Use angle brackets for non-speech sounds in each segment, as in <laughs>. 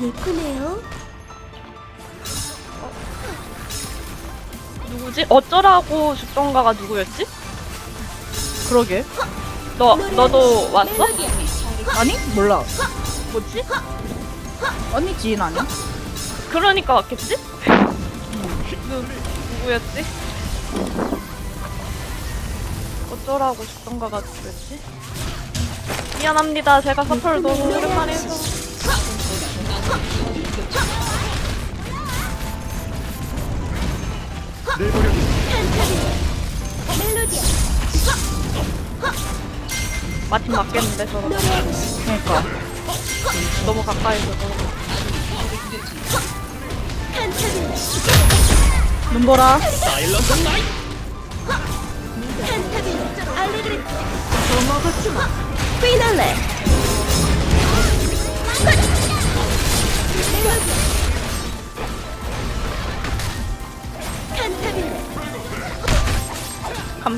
예쁘네요. 누구지? 어쩌라고 죽던가가 누구였지? 그러게. 너 너도 왔어? 아니? 몰라. 뭐지? 언니 지인 아니야? 그러니까 왔겠지? 누, 누구였지? 어쩌라고 죽던가가 누구였지? 미안합니다. 제가 사표를 너무 오랜만에 해서. 멜로디야. 마틴 맞겠는데 저거 그러니까. 너무 가까이서 저거. 칸타빌레. 눈보라. 칸타빌레. 알레그레토. 더 먹었주마. 피날레.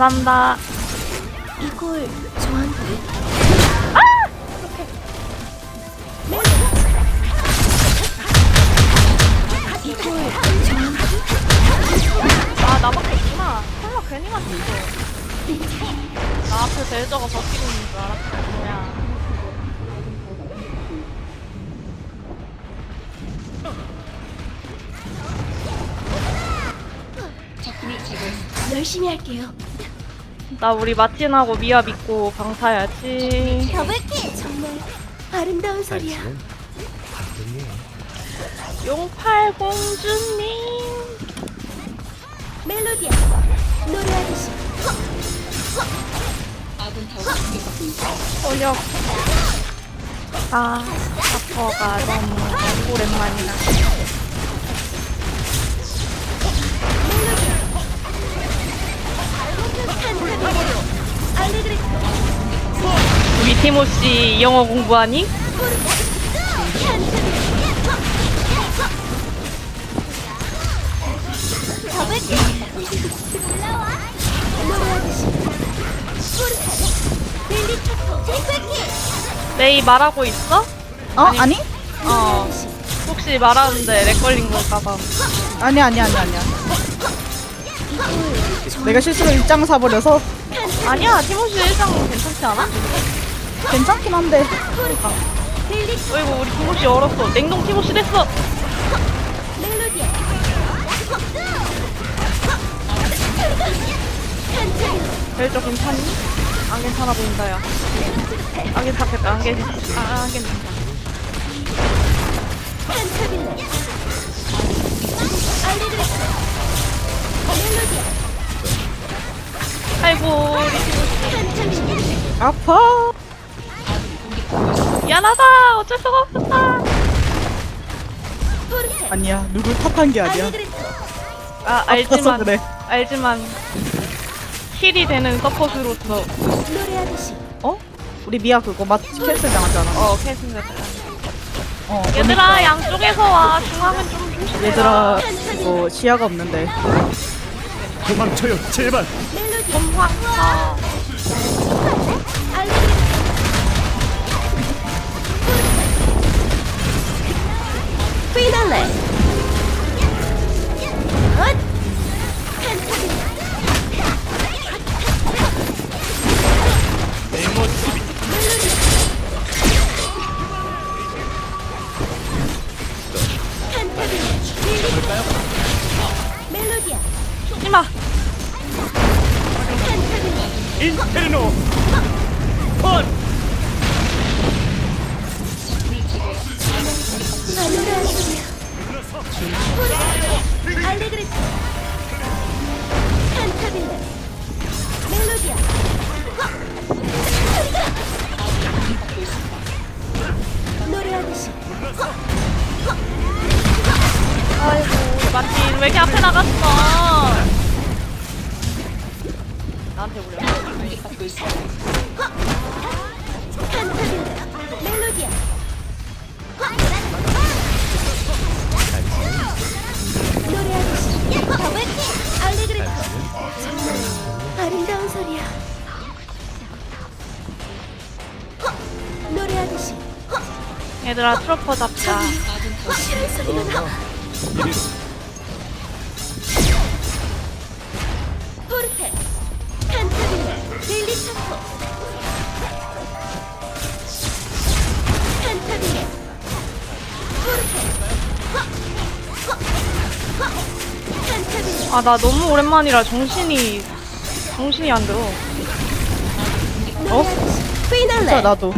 감사합니다. 이걸 저한테 이걸 저한테 아 나밖에 없구나. 설마 괜히 맞췄어. 나 앞에 벨저가 버티고 있는 줄 알았어. 뭐야. 열심히 할게요. 나 우리 마틴하고 미아 믿고 강타야지. 더블킥 정말 아름다운 소리야. 용팔 공주님. 멜로디야 노래하듯이 어렵. 아, 아퍼가 너무 오랜만이다. 티모씨 영어 공부하니? 메이 말하고 있어? 어? 아니? 어. 노래하듯이 혹시 말하는데 렉 걸린 걸까봐. 아니, 아니, 아니, 아니야. 내가 실수로 일장 사버려서 아니야, 티모씨 일상 괜찮지 않아? 괜찮긴 한데. 벨리차 어이구, 우리 티모씨 얼었어. 냉동 티모씨 됐어. 벨저 괜찮니? 안 괜찮아 보인다, 야. 안 괜찮겠다, 안 괜찮, 아, 안 괜찮다. 아이고, 우리. 칸타빌레 아파. 미안하다. 어쩔 수가 없었다. 아니야. 누굴 탓한 게 아니야. 아, 아파서 알지만, 그래. 알지만. 힐이 되는 서폿으로서, 어? 우리 미아 그거 맛 캔슬 당하잖아. 어, 캐스했다. 어. 얘들아, 양쪽에서 와. 중앙은 좀 조심해. 얘들아, 이거 시야가 없는데. 도망쳐요 제발 멜로디 검황 얘들아 트로퍼 잡자. 싫은 소리가 나. 포르테 칸타빌레 델리타토 칸타빌레 포르테 허! 허! 허! 칸타빌레 아 나 너무 오랜만이라 정신이 정신이 안 들어. 어? 피날레 나도.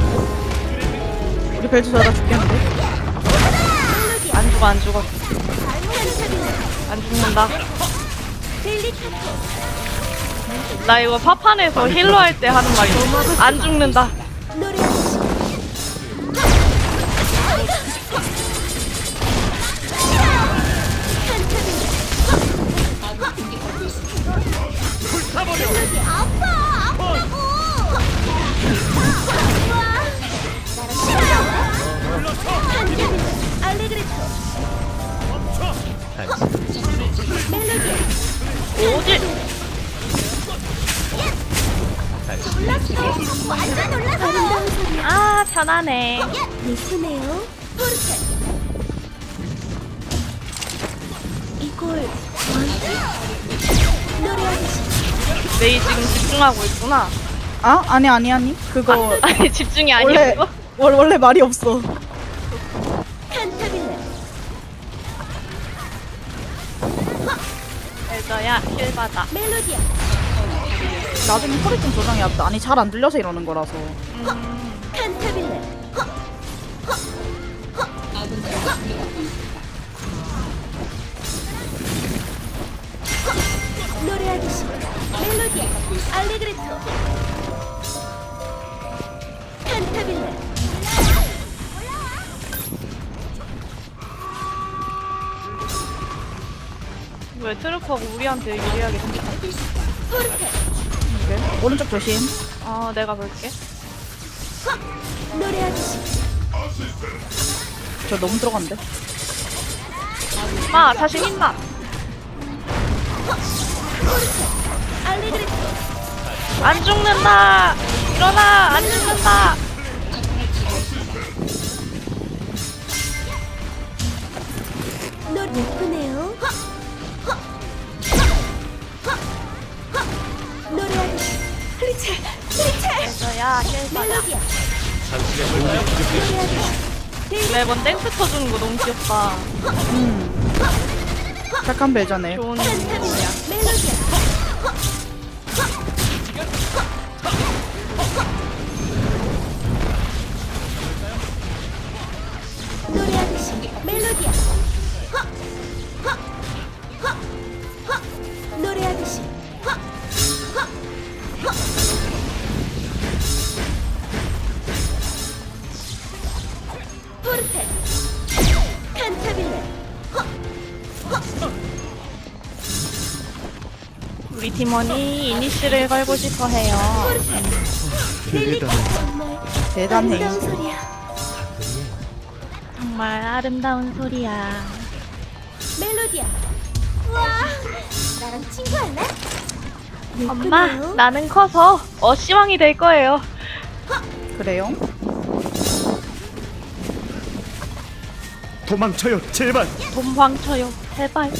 우리 벨트 자다 죽겠는데? 안 죽어 안 죽어 안 죽는다. 나 이거 파판에서 힐러 할 때 하는 말이야. 안 죽는다. 노래하듯 오지. 완전 아 편하네. 예쁘네요 포르테 이걸 저한테 노래하듯이 메이 지금 집중하고 있구나. 아? 아니, 아니, 아니. 그거. <laughs> 아니 집중이 원래, 아니었어. 원- 원래 말이 없어. 엘저야 힐 받아. 멜로디야. 나중에 소리 좀 조정해야 돼. 아니, 잘 안 들려서 이러는 거라서. 칸타빌레. 노래하듯이 멜로디야. 알레그레토 왜 트루퍼가 우리한테 유리하게? 포르테 오케이. 오른쪽 조심. 어 내가 볼게. 노래하듯이 저 너무 들어간대. 마 자신 있나? 안 죽는다. 일어나 안 죽는다. 매번 땡스 쳐주는 거 너무 귀엽다. 음. 착한 벨자네. 좋은 노래하듯이 멜로디야 팀원이 이니시를 걸고 싶어 해요. 대단해. 아름다운 소리야 정말 아름다운 소리야. 멜로디야 와 나랑 친구할래? 엄마, 예쁘네요. 나는 커서 어시왕이 될 거예요. 그래요? 도망쳐요, 제발. 돈방쳐요, 제발.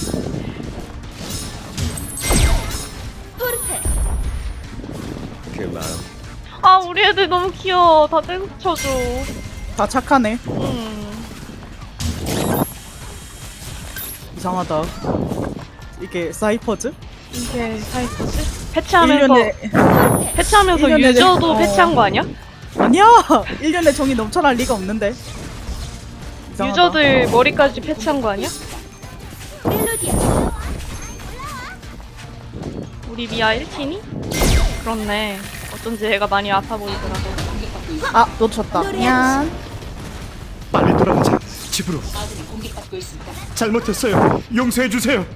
애들 너무 귀여워. 다 땡스 쳐줘. 다 착하네. 음. 이상하다. 이게 사이퍼즈? 이게 사이코지? 패치하면서, 1년에 패치하면서 일년에 유저도 어. 패치한 거 아니야? 아니야. 1년에 정이 넘쳐날 리가 없는데. 이상하다. 유저들 머리까지 패치한 거 아니야? 우리 미아 1팀이? 그렇네. 어쩐지 애가 많이 아파 보이더라고. 아 놓쳤다. 미안. 빨리 돌아가자. 집으로. 잘못했어요. 용서해 주세요.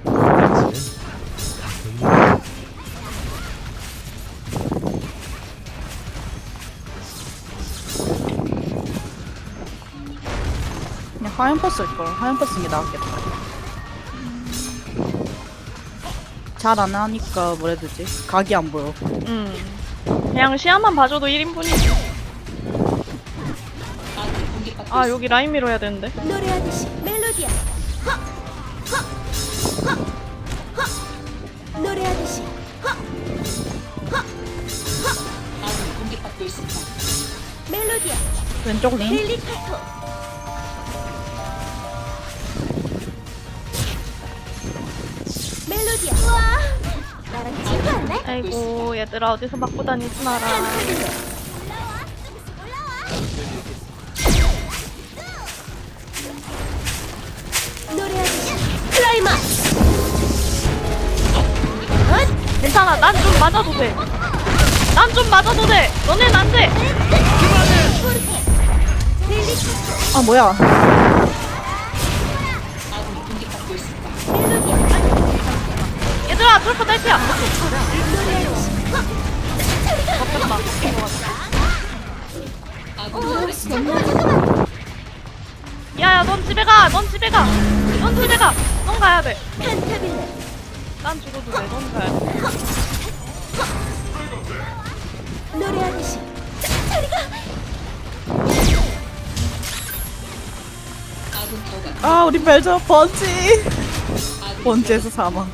그냥 하얀 버스일 걸. 하얀 버스인 게 나았겠다. 잘 안 하니까 뭐라 해야 되지? 각이 안 보여. 음. 그냥 시야만 봐줘도 1인분이지. 아 여기 라인 밀어야 되는데 노래하듯이 멜로디야. 하! 하! 하! 하! 노래하듯이 하! 하! 하! 멜로디야. 왼쪽 링. 릴리카토. 멜로디야. 와, 나랑 친구할래? 아이고 얘들아 어디서 맞고 다니지 마라! 괜찮아 난 좀 맞아도 돼난 좀 맞아도 돼 너넨 안돼. 아 뭐야? 트로퍼 딸피야 잡혔다 야야 넌 집에 가 넌 집에 가 넌 집에 가 넌 가야 돼난 칸타빌레. 죽어도 돼 넌 가야 돼 노래하듯이 저리가 아 우리 벨저 번지. 번지에서 사망.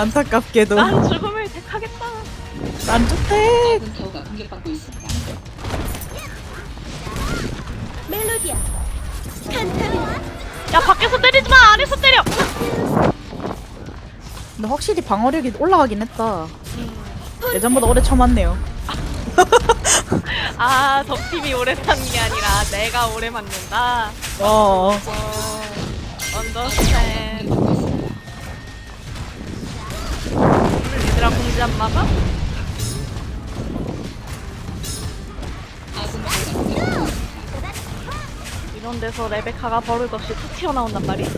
안타깝게도 난 죽음을 택하겠다 난 좋대. 멜로디야. 야 밖에서 때리지 마 안에서 때려 근데 확실히 방어력이 올라가긴 했다. 예전보다 오래 참았네요. 아 적팀이 오래 사는 게 아니라 내가 오래 맞는다 어. 어 언더스탠 얘들아 공지 안 막아? 이런 데서 레베카가 버릇없이 툭 튀어나온단 말이야.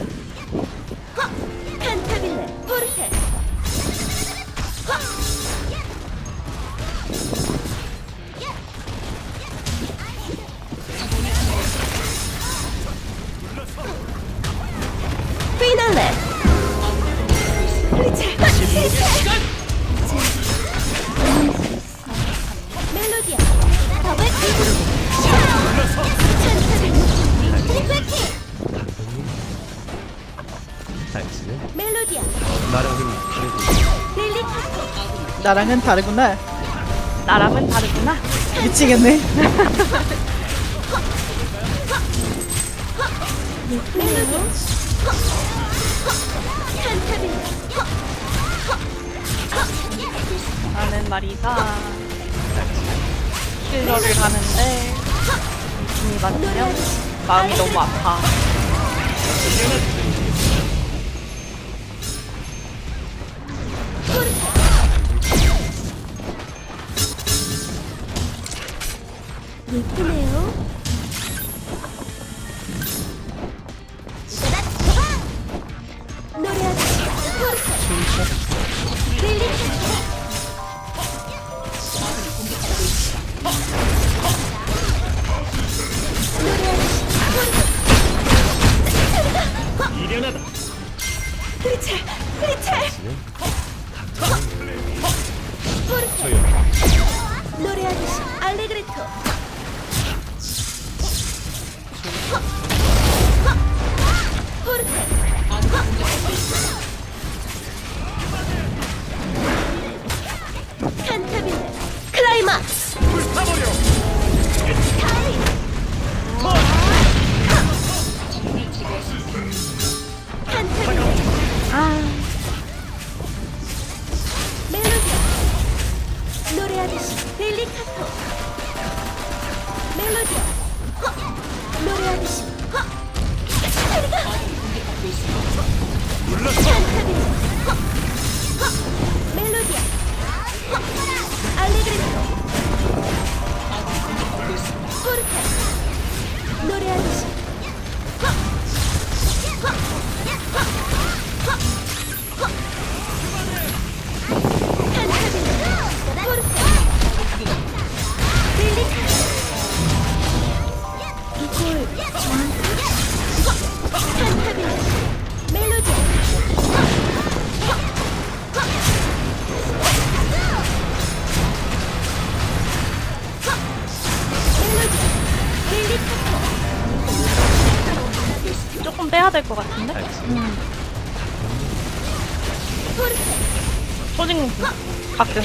피날레. 그렇지. 멜 멜로디야. 나랑은 다르고 릴리카토. 나랑은 다르구나. 나랑은 다르구나 미치겠네. 나는 말이다 힐러를 가는데 힘이 맞으면 마음이 너무 아파 예쁘네요. 아. 멜로디언 노래하듯이 델리카토 멜로디언 허 노래하듯이 허 포르타 노래하듯이. 좀 빼야 될 것 같은데? 알지. 초딩. 가끔.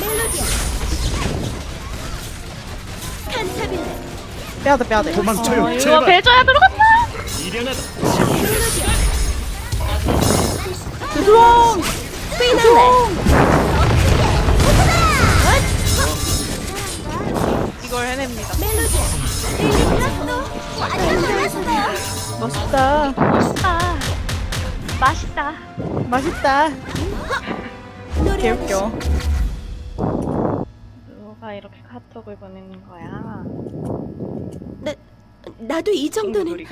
멜로디야 칸타빌레 빼야 돼 빼야 돼 도망쳐요. 어, 이거 제발. 벨저야 들어갔다! 미련하다. 멜로디야 죄송 이걸 해냅니다. 멋있다 아, 맛있다. 맛있다 노래 개웃겨 누가 이렇게 카톡을 보내는 거야? 나, 나도 이 정도는.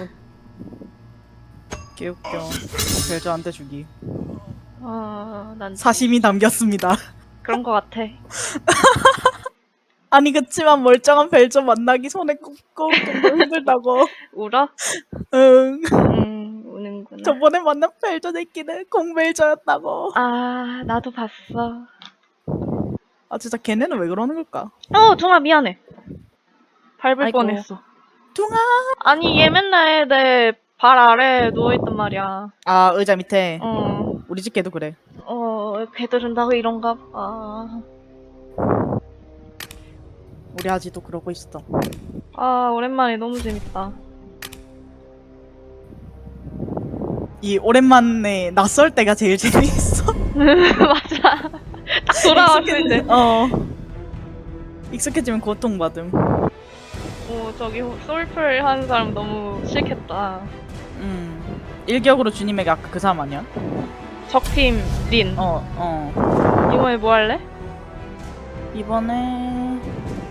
개웃겨 벨저한테 주기 어, 난 사심이 담겼습니다 그런 거 같아. <laughs> 아니 그치만 멀쩡한 벨저 만나기 손에 꼽고 좀 힘들다고 울어? 응 음, 우는구나. 저번에 만난 벨저 새끼는 공벨저였다고 아, 나도 봤어. 아 진짜 걔네는 왜 그러는 걸까 어, 둥아 미안해. 밟을 아이고. 뻔했어. 둥아 아니, 얘 맨날 내 발 아래에 누워있단 말이야. 아 의자 밑에 어, 우리 집 개도 그래 어, 걔들은 다 이런가 봐. 우리 아지도 그러고 있어 아, 오랜만에 너무 재밌다. 이 오랜만에 낯설 때가 제일 <laughs> 재밌어 <laughs> 맞아. 딱 돌아왔을 때. 어 익숙해지면 고통받음 어, 저기 솔플 하는 사람 너무 싫겠다. 음 일격으로 주님에게 아까 그 사람 아니야? 적팀 린. 어 어 이번에 뭐 할래? 이번에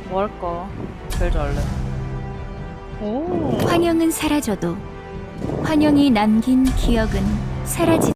뭐 할까 벨저 할래 오. 환영은 사라져도 환영이 남긴 기억은 사라지